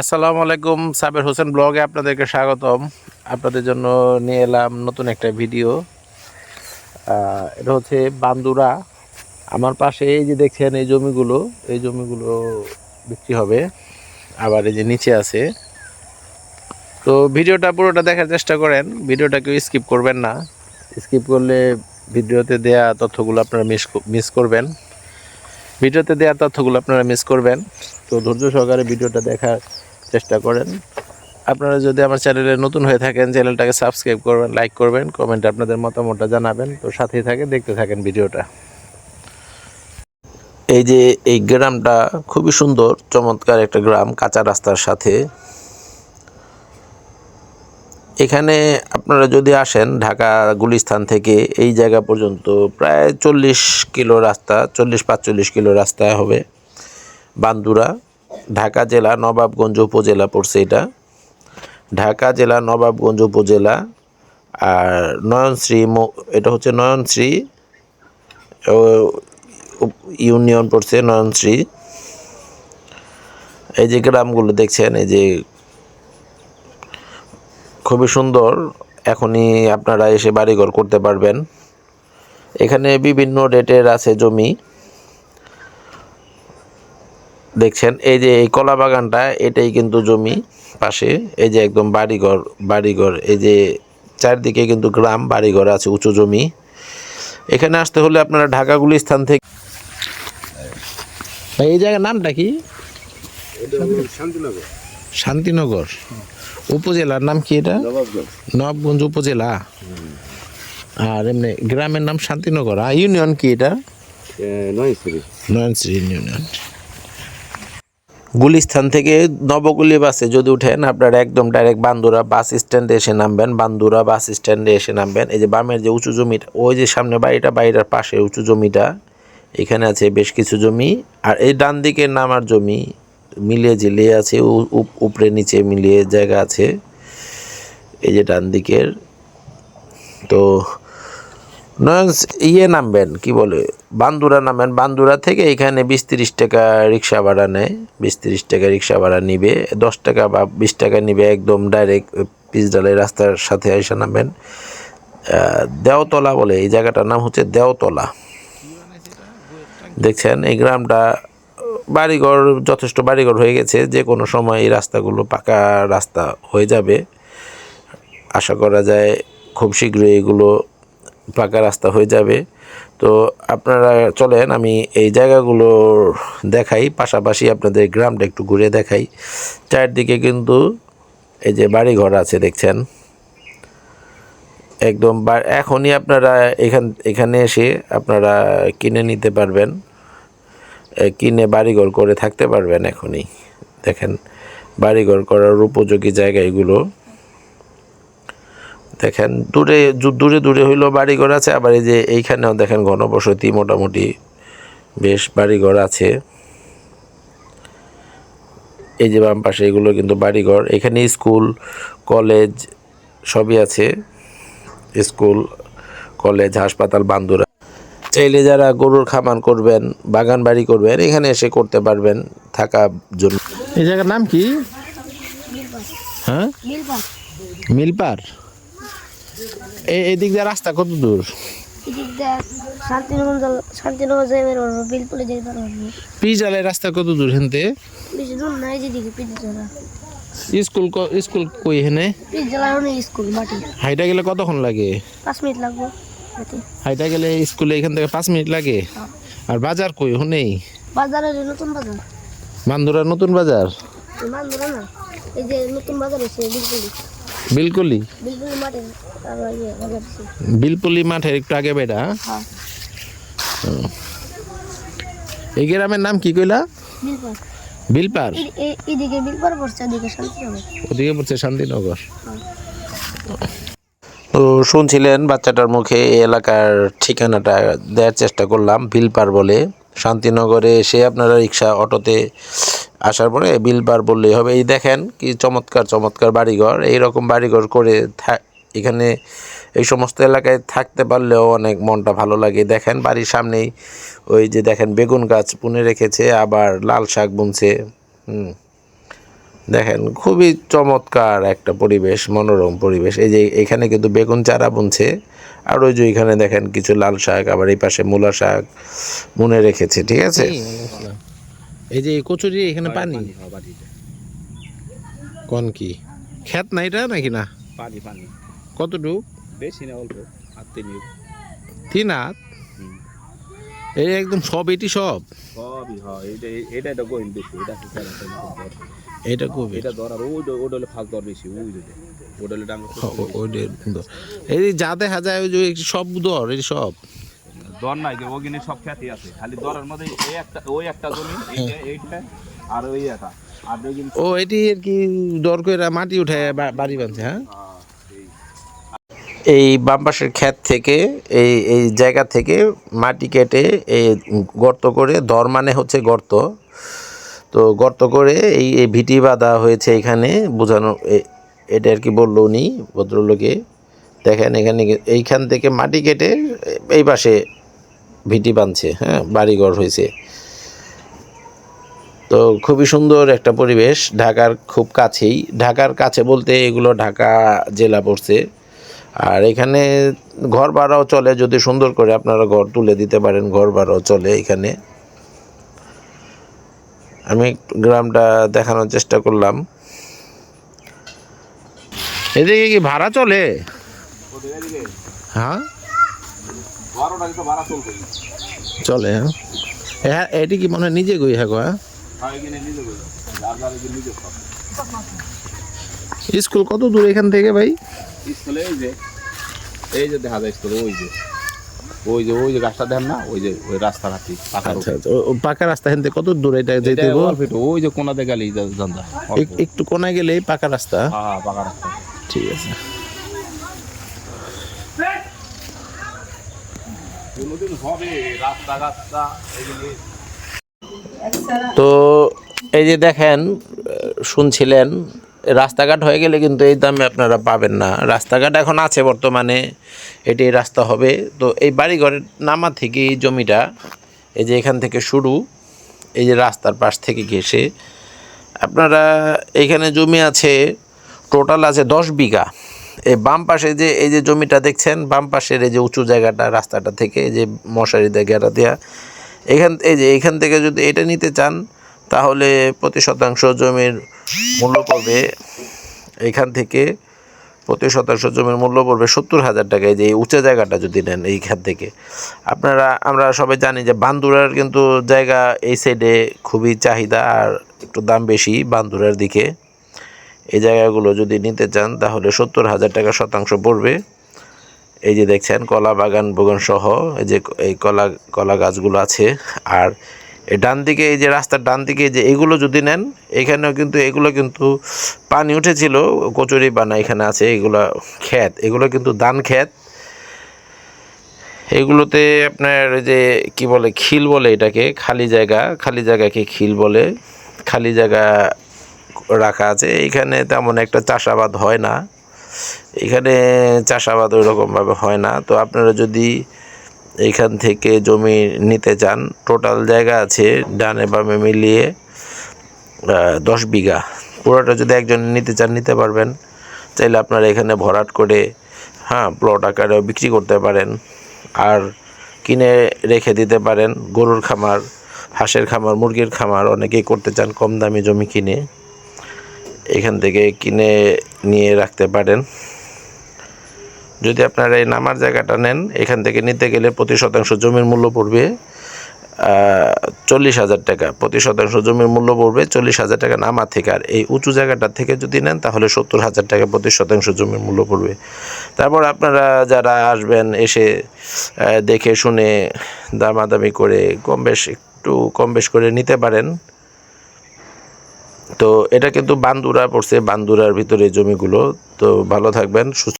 আসসালামু আলাইকুম, সাবের হোসেন ব্লগে আপনাদেরকে স্বাগতম। আপনাদের জন্য নিয়ে এলাম নতুন একটা ভিডিও। এটা হচ্ছে বান্দুরা। আমার পাশে এই যে দেখছেন এই জমিগুলো এই জমিগুলো বিক্রি হবে। আবার এই যে নিচে আছে। তো ভিডিওটা পুরোটা দেখার চেষ্টা করেন। ভিডিওটা কেউ স্কিপ করবেন না। স্কিপ করলে ভিডিওতে দেয়া তথ্যগুলো আপনারা মিস মিস করবেন। ভিডিওতে দেওয়া তথ্যগুলো আপনারা মিস করবেন। তো ধৈর্য সহকারে ভিডিওটা দেখার চেষ্টা করেন। আপনারা যদি আমার চ্যানেলে নতুন হয়ে থাকেন, চ্যানেলটাকে সাবস্ক্রাইব করবেন, লাইক করবেন, কমেন্টে আপনাদের মতামতটা জানাবেন। তো সাথেই থাকে দেখতে থাকেন ভিডিওটা। এই যে এই গ্রামটা খুবই সুন্দর, চমৎকার একটা গ্রাম, কাঁচা রাস্তার সাথে। এখানে আপনারা যদি আসেন ঢাকা গুলিস্থান থেকে, এই জায়গা পর্যন্ত প্রায় চল্লিশ কিলো রাস্তা, চল্লিশ পাঁচচল্লিশ কিলো রাস্তা হবে বান্দুরা। ঢাকা জেলা, নবাবগঞ্জ উপজেলা পড়ছে এটা। ঢাকা জেলা, নবাবগঞ্জ উপজেলা আর নয়নশ্রী এটা হচ্ছে নয়নশ্রী ইউনিয়ন পড়ছে নয়নশ্রী। এই যে গ্রামগুলো দেখছেন, এই যে খুবই সুন্দর, এখনই আপনারা এসে বাড়িঘর করতে পারবেন। এখানে বিভিন্ন রেটের আছে জমি। দেখছেন এই যে এই কলা বাগানটা এটাই কিন্তু জমি পাশে এই যে একদম বাড়িঘর বাড়িঘর এই যে চারদিকে কিন্তু গ্রাম বাড়িঘর আছে উঁচু জমি। এখানে আসতে হলে আপনারা ঢাকাগুলি স্থান থেকে এই জায়গার নামটা কি? শান্তিনগর। শান্তিনগর। উপজেলার নাম কি এটা? নবগঞ্জ উপজেলা। আর এমনি গ্রামের নাম শান্তিনগর। আর ইউনিয়ন কি এটা? নয়শ্রী নয়নশ্রী ইউনিয়ন। গুলিস্থান থেকে নবগুলি বাসে যদি উঠেন, আপনারা একদম ডাইরেক্ট বান্দুরা বাস স্ট্যান্ডে এসে নামবেন, বান্দুরা বাস স্ট্যান্ডে এসে নামবেন। এই যে বামের যে উঁচু জমিটা, ওই যে সামনে বাড়িটা, বাড়িটার পাশে উঁচু জমিটা, এখানে আছে বেশ কিছু জমি। আর এই ডান দিকের নামার জমি, মিলিয়ে ঝিলিয়ে আছে উপরে নিচে মিলিয়ে জায়গা আছে। এই যে ডান দিকের, তো নয়ন ইয়ে নামবেন, কি বলে? বান্দুরা নামেন। বান্দুরা থেকে এখানে বিশ তিরিশ টাকা রিক্সা ভাড়া নেয়। বিশ তিরিশ টাকা রিক্সা ভাড়া নিবে। দশ টাকা বা বিশ টাকা নিবে একদম ডাইরেক্ট পিচডালের রাস্তার সাথে এসে নামবেন দেওতলা বলে, এই জায়গাটার নাম হচ্ছে দেওতলা। দেখছেন, এই গ্রামটা বাড়িঘর, যথেষ্ট বাড়িঘর হয়ে গেছে। যে কোনো সময় এই রাস্তাগুলো পাকা রাস্তা হয়ে যাবে। আশা করা যায় খুব শীঘ্রই এগুলো পাকা রাস্তা হয়ে যাবে। তো আপনারা চলেন, আমি এই জায়গাগুলো দেখাই, পাশাপাশি আপনাদের গ্রামটা একটু ঘুরে দেখাই। চারদিকে কিন্তু এই যে বাড়ি ঘর আছে, দেখছেন? একদম এখনই আপনারা এখান, এখানে এসে আপনারা কিনে নিতে পারবেন। কিনে বাড়িঘর করে থাকতে পারবেন এখনই। দেখেন, বাড়িঘর করার উপযোগী জায়গা এগুলো। দেখেন দূরে দূরে দূরে হইলেও বাড়িঘর আছে আবার এই যে এইখানেও দেখেন ঘনবসতি মোটামুটি বেশ বাড়িঘর আছে। এই যে বাম পাশে এগুলো কিন্তু বাড়িঘর। এখানে স্কুল কলেজ সবই আছে। স্কুল কলেজ হাসপাতাল বান্দুরা। চাইলে যারা গরুর খামার করবেন বাগান বাড়ি করবেন এখানে এসে করতে পারবেন থাকার জন্য এই জায়গার নাম কি? হ্যাঁ? মিলপার এই এই দিক দিয়ে রাস্তা কত দূর? এদিক দিয়ে রাস্তা কত দূর হেনতে? বেশি দূর নাই যেদিকে পিজ জেলা স্কুল স্কুল কই হেনে? পিজ জেলার অনেক স্কুল মাটি। হাইটা গেলে কতক্ষণ লাগে? পাঁচ মিনিট লাগবো হাইটা গেলে স্কুলে এখান থেকে পাঁচ মিনিট লাগে? আর বাজার কই? হনেই বাজারে নতুন বাজার। বান্দুরা নতুন বাজার? না এই যে নতুন বাজার বিলপুলি। বিলকুলি বিলপুলি মাঠের একটু আগে বেড়া? হ্যাঁ। এই গ্রামের নাম কি কইলা? বিলপার এদিকে পড়ছে ওদিকে শান্তিনগর। ওদিকে পড়ছে শান্তিনগর। তো শুনছিলেন বাচ্চাটার মুখে এলাকার ঠিকানাটা দেওয়ার চেষ্টা করলাম বিলপার বলে। শান্তিনগরে এসে আপনারা রিক্সা, অটোতে আসার পরে বিলবার বললেই হবে। এই দেখেন কি চমৎকার চমৎকার বাড়িঘর। এইরকম বাড়িঘর করে এখানে এই সমস্ত এলাকায় থাকতে পারলেও অনেক মনটা ভালো লাগে। দেখেন বাড়ির সামনেই ওই যে দেখেন বেগুন গাছ বুনে রেখেছে, আবার লাল শাক বুনছে। হুম। দেখেন খুবই চমৎকার একটা পরিবেশ মনোরম পরিবেশ। এই যে এখানে কিন্তু বেগুন চারা বুনছে আর ওই যে এখানে দেখেন কিছু লাল শাক আবার এই পাশে মূলা শাক বুনে রেখেছে ঠিক আছে? এই যে কচুরি এখানে পানি? কোন কি? খেত না এটা নাকি না? পানি পানি। কতটুকু? বেশি না অল্প। আর তিন তিন হাত? এই একদম সব এটি সব? সবই হয়। এটা এটা এটা এটা এটা এটা ওই দর বেশি ওই ডাঙ্গা এই যে দেখা যায় ওই যে সব দর এই সব। দর নাই যে সব খ্যাতি আছে খালি দরের মধ্যে এই একটা ওই একটা জমি এইটা এইটা আর ওই একটা। আর ও এটি আর কি দর করে মাটি উঠে বাড়ি বানছে হ্যাঁ? এই বাম পাশের ক্ষেত থেকে এই এই জায়গা থেকে মাটি কেটে এই গর্ত করে দর মানে হচ্ছে গর্ত। তো গর্ত করে এই ভিটি বাঁধা হয়েছে এখানে, বোঝানো এটা আর কি বলল উনি, ভদ্রলোকে। দেখেন এখানে এইখান থেকে মাটি কেটে এই পাশে ভিটি বাঁধছে হ্যাঁ বাড়িঘর হয়েছে। তো খুবই সুন্দর একটা পরিবেশ, ঢাকার খুব কাছেই। ঢাকার কাছে বলতে এগুলো ঢাকা জেলা পড়ছে। আর এখানে ঘর ভাড়াও চলে, যদি সুন্দর করে আপনারা ঘর তুলে দিতে পারেন, ঘর ভাড়াও চলে এখানে। আমি গ্রামটা দেখানোর চেষ্টা করলাম। এদিকে কি ভাড়া চলে? হ্যাঁ? চলে হ্যাঁ। হ্যাঁ এটি কি মনে হয় নিজে গই হ্যাঁ গো, হ্যাঁ? স্কুল কত দূর এখান থেকে ভাই? স্কুলে এই যে এই যে দেখা যায় স্কুলে ওই যে। ওই যে ওই যে গাছটা দেখেন না? ওই যে ওই রাস্তা পাকা আচ্ছা আচ্ছা। ও- ও পাকা রাস্তা হেনতে কত দূর এটা যেতে ওই যে কোনাতে গেলেই জানজা একটু। কোনায় গেলেই পাকা রাস্তা? হ্যাঁ হ্যাঁ পাকা রাস্তা। ঠিক আছে। তো এই যে দেখেন শুনছিলেন রাস্তাঘাট হয়ে গেলে কিন্তু এই দামে আপনারা পাবেন না। রাস্তাঘাট এখন আছে বর্তমানে এটি রাস্তা হবে। তো এই বাড়িঘরের নামা থেকে এই জমিটা, এই যে এখান থেকে শুরু, এই যে রাস্তার পাশ থেকে ঘেসে আপনারা এইখানে জমি আছে, টোটাল আছে দশ বিঘা। এই বাম পাশে যে, এই যে জমিটা দেখছেন, বাম পাশের এই যে উঁচু জায়গাটা, রাস্তাটা থেকে, এই যে মশারি দিয়ে ঘেরা দেওয়া এখান, এই যে এখান থেকে যদি এটা নিতে চান, তাহলে প্রতি শতাংশ জমির মূল্য পড়বে এখান থেকে প্রতি শতাংশ জমির মূল্য পড়বে সত্তর হাজার টাকায় যে এই উঁচু জায়গাটা যদি নেন এইখান থেকে। আপনারা, আমরা সবাই জানি যে বান্দুরার কিন্তু জায়গা এই সাইডে খুবই চাহিদা আর একটু দাম বেশি বান্দুরার দিকে। এই জায়গাগুলো যদি নিতে চান তাহলে সত্তর হাজার টাকা শতাংশ পড়বে। এই যে দেখছেন কলা বাগান বাগান সহ এই যে এই কলা কলা গাছগুলো আছে। আর ডান দিকে, এই যে রাস্তার ডান দিকে যে এগুলো যদি নেন, এখানেও কিন্তু, এগুলো কিন্তু পানি উঠেছিল, কচুরি বানা এখানে আছে, এগুলো ক্ষেত, এগুলো কিন্তু ধান ক্ষেত। এগুলোতে আপনার যে কি বলে, খিল বলে এটাকে, খালি জায়গা, খালি জায়গাকে খিল বলে, খালি জায়গা রাখা আছে। এখানে তেমন একটা চাষাবাদ হয় না। এখানে চাষাবাদ ওই রকমভাবে হয় না। তো আপনারা যদি এইখান থেকে জমি নিতে চান। টোটাল জায়গা আছে ডানে বামে মিলিয়ে দশ বিঘা। পুরোটা যদি একজন নিতে চান, নিতে পারবেন। চাইলে আপনারা এখানে ভরাট করে হ্যাঁ প্লট আকারেও বিক্রি করতে পারেন। আর কিনে রেখে দিতে পারেন। গরুর খামার, হাঁসের খামার, মুরগির খামার, অনেকেই করতে চান কম দামি জমি কিনে। এখান থেকে কিনে নিয়ে রাখতে পারেন। যদি আপনারা এই নামার জায়গাটা নেন, এখান থেকে নিতে গেলে প্রতি শতাংশ জমির মূল্য পড়বে চল্লিশ হাজার টাকা। প্রতি শতাংশ জমির মূল্য পড়বে চল্লিশ হাজার টাকা নামা থেকে। আর এই উঁচু জায়গাটা থেকে যদি নেন, তাহলে সত্তর হাজার টাকা প্রতি শতাংশ জমির মূল্য পড়বে। তারপর আপনারা যারা আসবেন, এসে দেখে শুনে দামাদামি করে কম বেশ, একটু কম বেশ করে নিতে পারেন। তো এটা কিন্তু বান্দুরা পড়ছে, বান্দুরার ভিতরে জমিগুলো। তো ভালো থাকবেন, সুস্থ